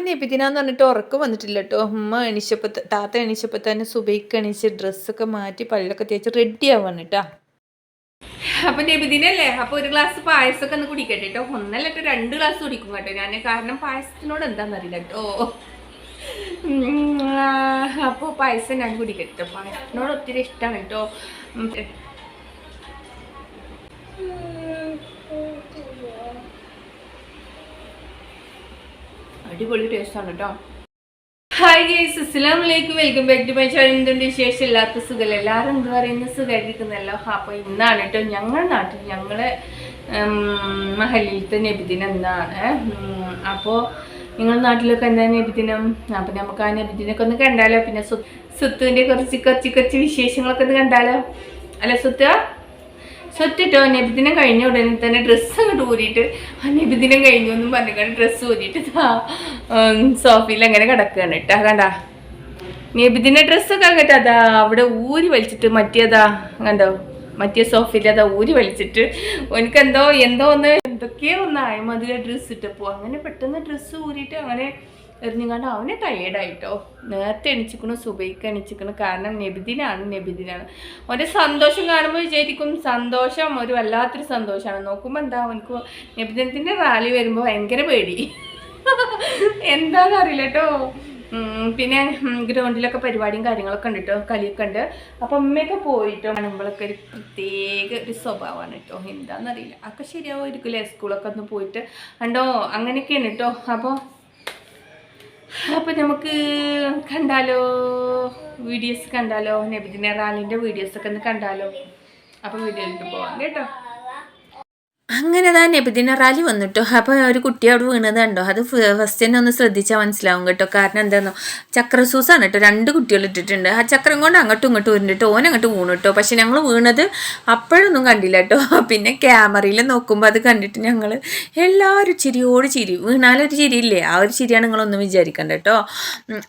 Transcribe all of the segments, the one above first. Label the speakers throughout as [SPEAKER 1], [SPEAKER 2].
[SPEAKER 1] നാളെ നബിദിനാന്ന് പറഞ്ഞിട്ട് ഉറക്കം വന്നിട്ടില്ല കേട്ടോ ഉമ്മ എണീച്ചപ്പോൾ താത്ത എണീച്ചപ്പോൾ തന്നെ സുബൈക്ക് എണീച്ച് ഡ്രസ്സൊക്കെ മാറ്റി പല്ലൊക്കെ തേച്ച് റെഡി ആവാണ് കേട്ടോ അപ്പൊ നബിദിനല്ലേ അപ്പൊ ഒരു ഗ്ലാസ് പായസമൊക്കെ ഒന്ന് കുടിക്കട്ടെ കേട്ടോ ഒന്നല്ല കേട്ടോ രണ്ട് ഗ്ലാസ് കുടിക്കും കേട്ടോ. ഞാൻ കാരണം പായസത്തിനോട് എന്താണെന്നറിയില്ല കേട്ടോ അപ്പൊ പായസം ഞാൻ കുടിക്കട്ടെ കേട്ടോ പായസത്തിനോട് ഒത്തിരി ഇഷ്ടമാണ് കേട്ടോ അടിപൊളി ടേസ്റ്റാണ് കേട്ടോ ഹായ് ഗൈസ് അസ്സലാം വലൈക്കും welcome back to my channel എന്തുണ്ട് വിശേഷം? എല്ലാവർക്കും എല്ലാവരും എന്ത് പറയുന്ന? സുഖമായിരിക്കുന്നല്ലോ അപ്പോൾ ഇന്നാണ് കേട്ടോ ഞങ്ങളുടെ നാട്ടിൽ ഞങ്ങളെ മഹലിലത്തെ നബിദിനം എന്നാണ് അപ്പോൾ നിങ്ങളുടെ നാട്ടിലൊക്കെ എന്താ നബിദിനം? അപ്പം നമുക്ക് ആ നബിദിനൊക്കെ ഒന്ന് കണ്ടാലോ? പിന്നെ സ്വത്തുവിന്റെ കുറച്ച് കുറച്ച് കുറച്ച് വിശേഷങ്ങളൊക്കെ ഒന്ന് കണ്ടാലോ? അല്ല സുത്ത സ്വത്തിട്ടോ നബിദിനം കഴിഞ്ഞ ഉടനെ തന്നെ ഡ്രസ്സ് അങ്ങോട്ട് ഊരിയിട്ട് ആ നബിദിനം കഴിഞ്ഞു എന്നും പറഞ്ഞിട്ട് ഡ്രസ്സ് ഊരിയിട്ട് സോഫയിൽ അങ്ങനെ കിടക്കുകയാണ് കേട്ടോ കണ്ടാ? നബിദിന ഡ്രസ്സൊക്കെ അങ്ങോട്ട് അതാ അവിടെ ഊരി വലിച്ചിട്ട് മറ്റേതാ കണ്ടോ? മറ്റേ സോഫയിൽ അതാ ഊരി വലിച്ചിട്ട് എനിക്ക് എന്തോ ഒന്ന് എന്തൊക്കെയോ ഒന്ന് ആയമതിലെ ഡ്രസ്സ് ഇട്ടപ്പോ. അങ്ങനെ പെട്ടെന്ന് ഡ്രസ്സ് ഊരിയിട്ട് അങ്ങനെ എറിഞ്ഞുകൊണ്ട് അവന് ടയേർഡായിട്ടോ നേരത്തെ എണിച്ചിക്കണു സുബൈക്ക് എണിച്ചിക്കണു. കാരണം നബിദിനാണ് നബിദിനാണ്. ഒരു സന്തോഷം കാണുമ്പോൾ വിചാരിക്കും സന്തോഷം ഒരു വല്ലാത്തൊരു സന്തോഷമാണ് നോക്കുമ്പോൾ എന്താ അവനക്ക് നബിദിനത്തിന്റെ റാലി വരുമ്പോൾ ഭയങ്കര പേടി. എന്താണെന്ന് അറിയില്ല കേട്ടോ പിന്നെ ഗ്രൗണ്ടിലൊക്കെ പരിപാടിയും കാര്യങ്ങളൊക്കെ ഉണ്ട് കേട്ടോ കളിയൊക്കെ ഉണ്ട്. അപ്പം അമ്മയൊക്കെ പോയിട്ടോ? കാണുമ്പോഴൊക്കെ ഒരു പ്രത്യേക ഒരു സ്വഭാവമാണ് കേട്ടോ എന്താണെന്നറിയില്ല ഒക്കെ ശരിയാവുമായിരിക്കില്ലേ? സ്കൂളൊക്കെ ഒന്ന് പോയിട്ട്. കണ്ടോ? അങ്ങനെയൊക്കെയാണ് കേട്ടോ അപ്പോൾ അപ്പോൾ നമുക്ക് കണ്ടാലോ? വീഡിയോസ് കണ്ടാലോ? നബിദിന റാലിന്റെ വീഡിയോസൊക്കെ ഒന്ന് കണ്ടാലോ? അപ്പോൾ വീഡിയോയിലിട്ട് പോവാം കേട്ടോ. അങ്ങനെ തന്നെ. നബിദിന റാലി വന്നിട്ടോ. അപ്പോൾ ഒരു കുട്ടി അവിടെ വീണത് കണ്ടോ? അത് ഫസ്റ്റ് തന്നെ ഒന്ന് ശ്രദ്ധിച്ചാൽ മനസ്സിലാവും കേട്ടോ. കാരണം എന്താണെന്നോ ചക്രസൂസാണ് കേട്ടോ. രണ്ട് കുട്ടികൾ ഇട്ടിട്ടുണ്ട്. ആ ചക്രം കൊണ്ട് അങ്ങോട്ടും ഇങ്ങോട്ടും ഉരുണ്ടിട്ട് ഓൻ അങ്ങോട്ട് വീണു കേട്ടോ. പക്ഷെ ഞങ്ങൾ വീണത് അപ്പോഴൊന്നും കണ്ടില്ല കേട്ടോ. പിന്നെ ക്യാമറയിൽ നോക്കുമ്പോൾ അത് കണ്ടിട്ട് ഞങ്ങൾ എല്ലാവരും ചിരിയോട് ചിരി. വീണാലൊരു ചിരിയില്ലേ? ആ ഒരു ചിരിയാണ് നിങ്ങളൊന്നും വിചാരിക്കണ്ട കേട്ടോ.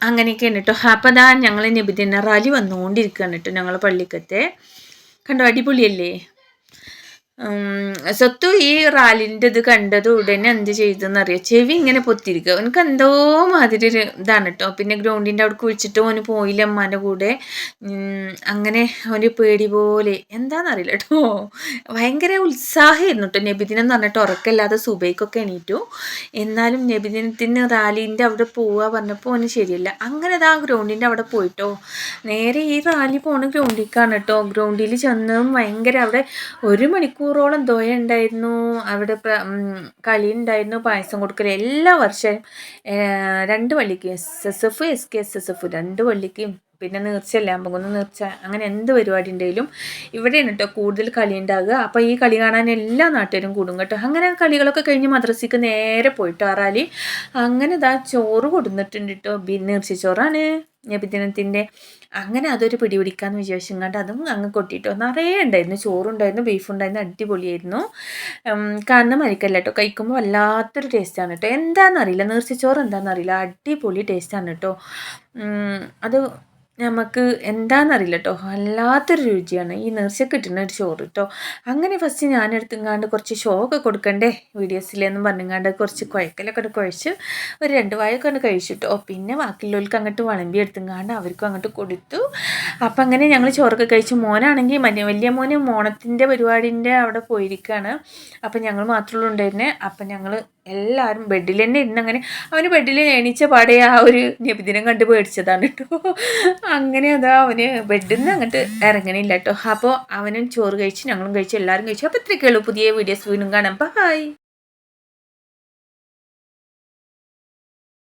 [SPEAKER 1] അങ്ങനെയൊക്കെയാണ് കേട്ടോ. അപ്പോൾ അതാ ഞങ്ങൾ നബിദിന റാലി വന്നുകൊണ്ടിരിക്കുകയാണ് കേട്ടോ ഞങ്ങൾ പള്ളിക്കത്തെ. കണ്ടോ? അടിപൊളിയല്ലേ? സ്വത്തു ഈ റാലിന്റെ ഇത് കണ്ടത് ഉടനെ എന്ത് ചെയ്തെന്നറിയോ? ചെവി ഇങ്ങനെ പൊത്തിരിക്കുക എനിക്ക് എന്തോ മാതിരി ഒരു ഇതാണ് കേട്ടോ പിന്നെ ഗ്രൗണ്ടിന്റെ അവിടെ കുഴിച്ചിട്ട് ഓന് പോയില്ല അമ്മാന്റെ കൂടെ? അങ്ങനെ ഓന് പേടി പോലെ. എന്താണെന്നറിയില്ല കേട്ടോ ഭയങ്കര ഉത്സാഹമായിരുന്നു കേട്ടോ നബിദിനം എന്ന് പറഞ്ഞിട്ട് ഉറക്കമില്ലാതെ സുബൈക്കൊക്കെ എണീറ്റു. എന്നാലും നബിദിനത്തിന് റാലിന്റെ അവിടെ പോവുക പറഞ്ഞപ്പോൾ ഓന് ശരിയല്ല. അങ്ങനെ അതാ ഗ്രൗണ്ടിന്റെ അവിടെ പോയിട്ടോ. നേരെ ഈ റാലി പോണ ഗ്രൗണ്ടിലേക്കാണ് കേട്ടോ ഗ്രൗണ്ടിൽ ചെന്നതും ഭയങ്കര അവിടെ ഒരു മണിക്കൂറോളം ദോയ ഉണ്ടായിരുന്നു അവിടെ കളി ഉണ്ടായിരുന്നു പായസം കൊടുക്കൽ എല്ലാ വർഷവും രണ്ട് പള്ളിക്ക് S S F S K S S F രണ്ട് പള്ളിക്കും പിന്നെ നേർച്ചയല്ല? അമ്പകുന്ന് നേർച്ച. അങ്ങനെ എന്ത് പരിപാടി ഉണ്ടെങ്കിലും ഇവിടെയാണ് കേട്ടോ കൂടുതൽ കളി ഉണ്ടാകുക അപ്പോൾ ഈ കളി കാണാൻ എല്ലാ നാട്ടുകാരും കൂടും കേട്ടോ. അങ്ങനെ കളികളൊക്കെ കഴിഞ്ഞ് മദ്രസയ്ക്ക് നേരെ പോയിട്ട് ആറാലി റാലി അങ്ങനെ ഇതാ ചോറ് കൊടുന്നിട്ടുണ്ട് കേട്ടോ ബി നേർച്ചച്ചോറാണ്. നബിദിനത്തിന്റെ അങ്ങനെ അതൊരു പിടി പിടിക്കാന്ന് കണ്ട് അതും അങ്ങ് കൊട്ടിട്ടോ. നിറയെ ഉണ്ടായിരുന്നു. ചോറുണ്ടായിരുന്നു ബീഫ് ഉണ്ടായിരുന്നു അടിപൊളിയായിരുന്നു കാരണം മരിക്കല്ല കേട്ടോ കഴിക്കുമ്പോൾ വല്ലാത്തൊരു ടേസ്റ്റാണ് കേട്ടോ എന്താണെന്നറിയില്ല നേർച്ചച്ചോറ് എന്താണെന്നറിയില്ല അടിപൊളി ടേസ്റ്റാണ് കേട്ടോ അത് നമുക്ക് എന്താണെന്നറിയില്ല കേട്ടോ വല്ലാത്തൊരു രുചിയാണ്. ഈ നേർച്ചക്ക് കിട്ടുന്ന ഒരു ചോറ് കേട്ടോ അങ്ങനെ ഫസ്റ്റ് ഞാനെടുത്തുങ്ങാണ്ട് കുറച്ച് ഷോ ഒക്കെ കൊടുക്കണ്ടേ വീഡിയോസിലെന്നും പറഞ്ഞുങ്ങാണ്ട് കുറച്ച് കുഴക്കലൊക്കെ കുഴച്ച് ഒരു രണ്ട് വായൊക്കെ ഒന്ന് കഴിച്ചു കേട്ടോ പിന്നെ ബാക്കിയുള്ളവർക്ക് അങ്ങോട്ട് വിളമ്പി എടുത്തുങ്ങാണ്ട് അവർക്കും അങ്ങോട്ട് കൊടുത്തു. അപ്പം അങ്ങനെ ഞങ്ങൾ ചോറൊക്കെ കഴിച്ചു മോനാണെങ്കിൽ മറ്റേ വലിയ മോന് മോണത്തിന്റെ പരിപാടിന്റെ അവിടെ പോയിരിക്കുകയാണ് അപ്പം ഞങ്ങൾ മാത്രമേ ഉണ്ടായിരുന്നേ. അപ്പം ഞങ്ങൾ എല്ലാവരും ബെഡിൽ തന്നെ ഇരുന്ന് അങ്ങനെ അവന് ബെഡിൽ എണീച്ച പാടെ ആ ഒരു നബിദിനം കണ്ട് പേടിച്ചതാണ് കേട്ടോ. അങ്ങനെ അതാ അവന് ബെഡിൽ നിന്ന് അങ്ങോട്ട് ഇറങ്ങണില്ല കേട്ടോ. അപ്പോൾ അവനും ചോറ് കഴിച്ച് ഞങ്ങളും കഴിച്ച് എല്ലാവരും കഴിച്ചു. അപ്പോൾ ഇത്രയൊക്കെ ഉള്ളൂ. പുതിയ വീഡിയോസ് വീണ്ടും കാണാം. ബൈ